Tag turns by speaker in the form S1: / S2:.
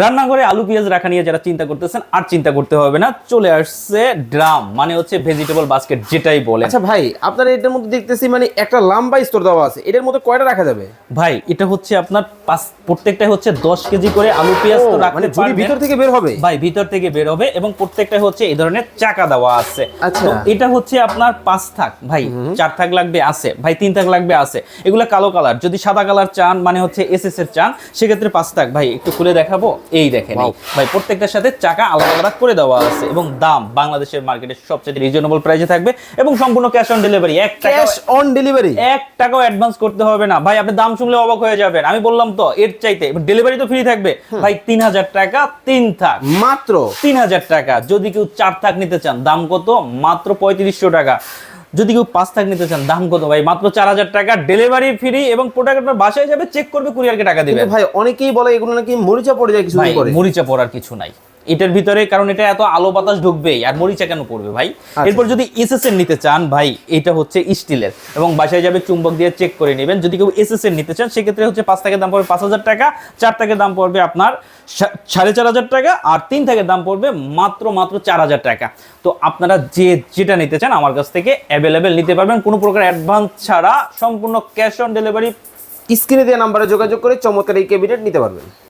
S1: রান্নাঘরে আলু পেঁয়াজ রাখা নিয়ে যারা চিন্তা করতেছেন আর চিন্তা করতে হবে না চলে আসছে ড্রাম মানে হচ্ছে ভেজিটেবল বাস্কেট যেটাই বলে
S2: আচ্ছা ভাই আপনার এটার মধ্যে দেখতেছি মানে একটা লম্বা স্তর দেওয়া আছে এটার মধ্যে কয়টা রাখা যাবে?
S1: ভাই এটা হচ্ছে আপনার পাঁচ প্রত্যেকটাই হচ্ছে দশ কেজি করে আলু পেঁয়াজ তো রাখতে
S2: মানে ভিতর থেকে বের হবে?
S1: ভাই ভিতর থেকে বের হবে এবং প্রত্যেকটা হচ্ছে এই ধরনের চাকা দেওয়া আছে।
S2: আচ্ছা।
S1: এটা হচ্ছে আপনার পাঁচ থাক ভাই চার থাক লাগবে আছে। ভাই তিন থাক লাগবে আছে। এগুলা কালো কালার যদি সাদা কালার চান মানে হচ্ছে এসএস এর চান সেক্ষেত্রে পাঁচ থাক। ভাই একটু খুলে দেখাবো? এই দেখেন ভাই প্রত্যেকটার সাথে চাকা আলাদা আলাদা করে দেওয়া আছে এবং দাম বাংলাদেশের মার্কেটে সবচেয়ে রিজনেবল প্রাইসে থাকবে এবং সম্পূর্ণ ক্যাশ অন ডেলিভারি এক
S2: ক্যাশ অন ডেলিভারি
S1: এক টাকাও অ্যাডভান্স করতে হবে না। ভাই আপনি দাম শুনলে অবাক হয়ে যাবেন। আমি বললাম তো এর চাইতে। ডেলিভারি তো ফ্রি থাকবে। ভাই তিন হাজার টাকা তিন থাক।
S2: মাত্র?
S1: তিন হাজার টাকা। যদি কেউ চার থাক নিতে চান দাম কত? মাত্র পঁয়ত্রিশশো টাকা। যদি কেউ পাঁচ থাক নিতে চান দাম কত ভাই? মাত্র চার হাজার টাকা ডেলিভারি ফ্রি এবং প্রোডাক্ট আপনার বাসায় যাবে চেক করবে কুরিয়ারকে টাকা দিবে
S2: ভাই অনেকেই বলে এগুলো নাকি মরিচা পড়ে যায় কিছু
S1: মরিচা পড়ার কিছু নাই। এটার ভিতরে কারণ এটা এত আলো বাতাস ঢুকবেই আর মরিচা কেন পড়বে ভাই? এরপর যদি এসএস এর নিতে চান ভাই এটা হচ্ছে স্টিলের এবং বাসায় যাবে চুম্বক দিয়ে চেক করে নেবেন। যদি কেউ এসএস এর নিতে চান সেক্ষেত্রে হচ্ছে পাঁচ টাকার দাম পড়বে পাঁচ হাজার টাকা চার টাকার দাম পড়বে আপনার সাড়ে চার হাজার টাকা আর তিন টাকার দাম পড়বে মাত্র মাত্র চার হাজার টাকা। তো আপনারা যে যেটা নিতে চান আমার কাছ থেকে অ্যাভেলেবেল নিতে পারবেন। কোনো প্রকার অ্যাডভান্স ছাড়া সম্পূর্ণ ক্যাশ অন ডেলিভারি
S2: স্ক্রিনে দেওয়া নাম্বারে যোগাযোগ করে চমৎকার এই ক্যাবিনেট নিতে পারবেন।